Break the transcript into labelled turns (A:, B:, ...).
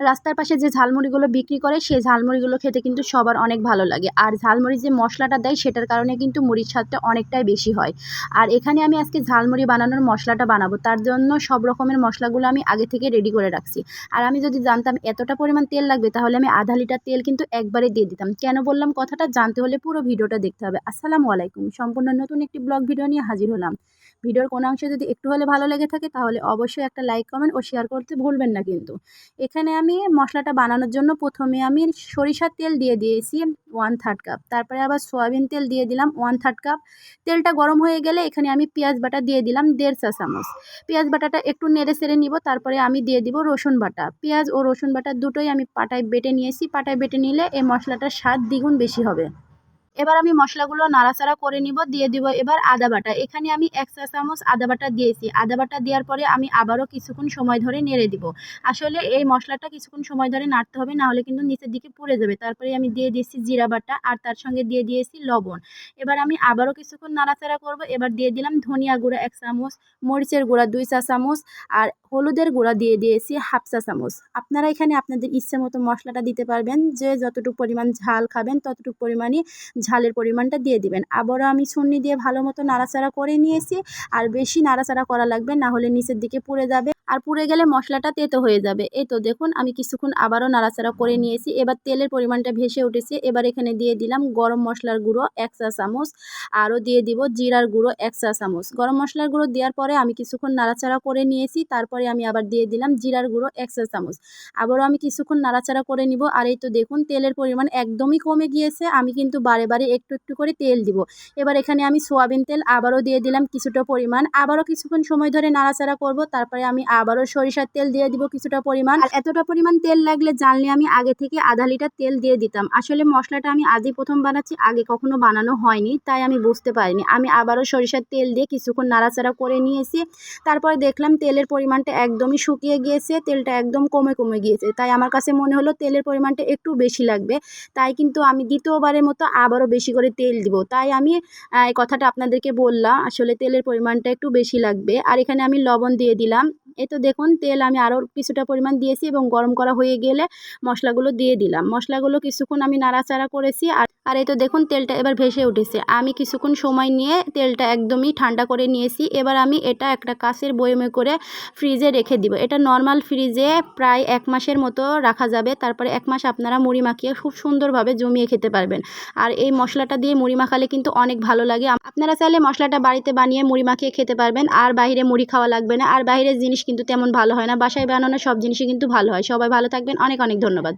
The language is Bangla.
A: রাস্তার পাশে যে ঝালমুড়িগুলো বিক্রি করে, সেই ঝালমুড়িগুলো খেতে কিন্তু সবার অনেক ভালো লাগে। আর ঝালমুড়ি যে মশলাটা দেয়, সেটার কারণে কিন্তু মুড়ির স্বাদটা অনেকটাই বেশি হয়। আর এখানে আমি আজকে ঝালমুড়ি বানানোর মশলাটা বানাবো। তার জন্য সব রকমের মশলাগুলো আমি আগে থেকে রেডি করে রাখছি। আর আমি যদি জানতাম এতটা পরিমাণ তেল লাগবে, তাহলে আমি আধা লিটার তেল কিন্তু একবারে দিয়ে দিতাম। কেন বললাম কথাটা? জানতে হলে পুরো ভিডিওটা দেখতে হবে। আসসালামু আলাইকুম। সম্পূর্ণ নতুন একটি ব্লগ ভিডিও নিয়ে হাজির হলাম। ভিডিওর কোনো অংশে যদি একটু হলে ভালো লেগে থাকে, তাহলে অবশ্যই একটা লাইক কমেন্ট ও শেয়ার করতে ভুলবেন না কিন্তু। এখানে আমি মশলাটা বানানোর জন্য প্রথমে আমি সরিষার তেল দিয়ে দিয়েছি ওয়ান থার্ড কাপ তারপরে আবার সয়াবিন তেল দিয়ে দিলাম ওয়ান থার্ড কাপ তেলটা গরম হয়ে গেলে এখানে আমি পেঁয়াজ বাটা দিয়ে দিলাম দেড় চা চামচ। পেঁয়াজ বাটাটা একটু নেড়ে সেড়ে নিব, তারপরে আমি দিয়ে দিব রসুন বাটা। পেঁয়াজ ও রসুন বাটা দুটোই আমি পাটায় বেটে নিয়েছি। পাটায় বেটে নিলে এই মশলাটার স্বাদ দ্বিগুণ বেশি হবে। এবার আমি মশলাগুলো নাড়াচাড়া করে নিব, দিয়ে দিব এবার আদা বাটা। এখানে আমি এক চা চামচ আদা বাটা দিয়েছি। আদা বাটা দেওয়ার পরে আমি আবারও কিছুক্ষণ সময় ধরে নেড়ে দিব। আসলে এই মশলাটা কিছুক্ষণ সময় ধরে নাড়তে হবে, না হলে কিন্তু নিচের দিকে পুড়ে যাবে। তারপরে আমি দিয়ে দিয়েছি জিরা বাটা আর তার সঙ্গে দিয়ে দিয়েছি লবণ। এবার আমি আবারও কিছুক্ষণ নাড়াচাড়া করব। এবার দিয়ে দিলাম ধনিয়া গুঁড়া এক চামচ, মরিচের গুঁড়া দুই চা চামচ আর হলুদের গুঁড়া দিয়ে দিয়েছি হাফ চা চামচ। আপনারা এখানে আপনাদের ইচ্ছে মতো মশলাটা দিতে পারবেন। যে যতটুকু পরিমাণ ঝাল খাবেন, ততটুকু পরিমাণই ঝালের পরিমাণটা দিয়ে দিবেন। আবারও আমি ছুন্নি দিয়ে ভালো মতো নাড়াচাড়া করে নিয়েছি। আর বেশি নাড়াচাড়া করা লাগবে, না হলে নিচের দিকে পুড়ে যাবে। আর পুড়ে গেলে মশলাটা তেতো হয়ে যাবে। এই তো দেখুন, আমি কিছুক্ষণ আবারও নাড়াচাড়া করে নিয়েছি। এবার তেলের পরিমাণটা ভেসে উঠেছে। এবার এখানে দিয়ে দিলাম গরম মশলার গুঁড়ো এক চা চামচ। আরও দিয়ে দিব জিরার গুঁড়ো এক চা চামচ। গরম মশলার গুঁড়ো দেওয়ার পরে আমি কিছুক্ষণ নাড়াচাড়া করে নিয়েছি। তারপরে আমি আবার দিয়ে দিলাম জিরার গুঁড়ো এক চা চামচ। আবারও আমি কিছুক্ষণ নাড়াচাড়া করে নিব। আর এই তো দেখুন, তেলের পরিমাণ একদমই কমে গিয়েছে। আমি কিন্তু বারে বারে একটু একটু করে তেল দিব। এবার এখানে আমি সোয়াবিন তেল আবারও দিয়ে দিলাম কিছুটা পরিমাণ। আবারও কিছুক্ষণ সময় ধরে নাড়াচাড়া করব, তারপরে আমি আবারও সরিষার তেল দিয়ে দিব কিছুটা পরিমাণ। আর এতটা পরিমাণ তেল লাগলে জানলে আমি আগে থেকে আধা লিটার তেল দিয়ে দিতাম। আসলে মশলাটা আমি আজই প্রথম বানাচ্ছি, আগে কখনো বানানো হয়নি, তাই আমি বুঝতে পারিনি। আমি আবারও সরিষার তেল দিয়ে কিছুক্ষণ নাড়াচাড়া করে নিয়েছি। তারপরে দেখলাম তেলের পরিমাণটা একদমই শুকিয়ে গিয়েছে, তেলটা একদম কমে কমে গিয়েছে। তাই আমার কাছে মনে হলো তেলের পরিমাণটা একটু বেশি লাগবে। তাই কিন্তু আমি দ্বিতীয়বারের মতো আবারও বেশি করে তেল দিব। তাই আমি এই কথাটা আপনাদেরকে বললাম। আসলে তেলের পরিমাণটা একটু বেশি লাগবে। আর এখানে আমি লবণ দিয়ে দিলাম। এই তো দেখুন, তেল আমি আরও কিছুটা পরিমাণ দিয়েছি এবং গরম করা হয়ে গেলে মশলাগুলো দিয়ে দিলাম। মশলাগুলো কিছুক্ষণ আমি নাড়াচাড়া করেছি আর আর এই তো দেখুন, তেলটা এবার ভেসে উঠেছে। আমি কিছুক্ষণ সময় নিয়ে তেলটা একদমই ঠান্ডা করে নিয়েছি। এবার আমি এটা একটা কাঁচের বয়মে করে ফ্রিজে রেখে দিব। এটা নর্মাল ফ্রিজে প্রায় এক মাসের মতো রাখা যাবে। তারপরে এক মাস আপনারা মুড়ি মাখিয়ে খুব সুন্দরভাবে জমিয়ে খেতে পারবেন। আর এই মশলাটা দিয়ে মুড়ি মাখালে কিন্তু অনেক ভালো লাগে। আপনারা চাইলে মশলাটা বাড়িতে বানিয়ে মুড়ি মাখিয়ে খেতে পারবেন। আর বাইরে মুড়ি খাওয়া লাগবে না। আর বাইরের জিনিস কিন্তু তেমন ভালো হয় না। বাসায় বানানো সব জিনিসই কিন্তু ভালো হয়। সবাই ভালো থাকবেন। অনেক অনেক ধন্যবাদ।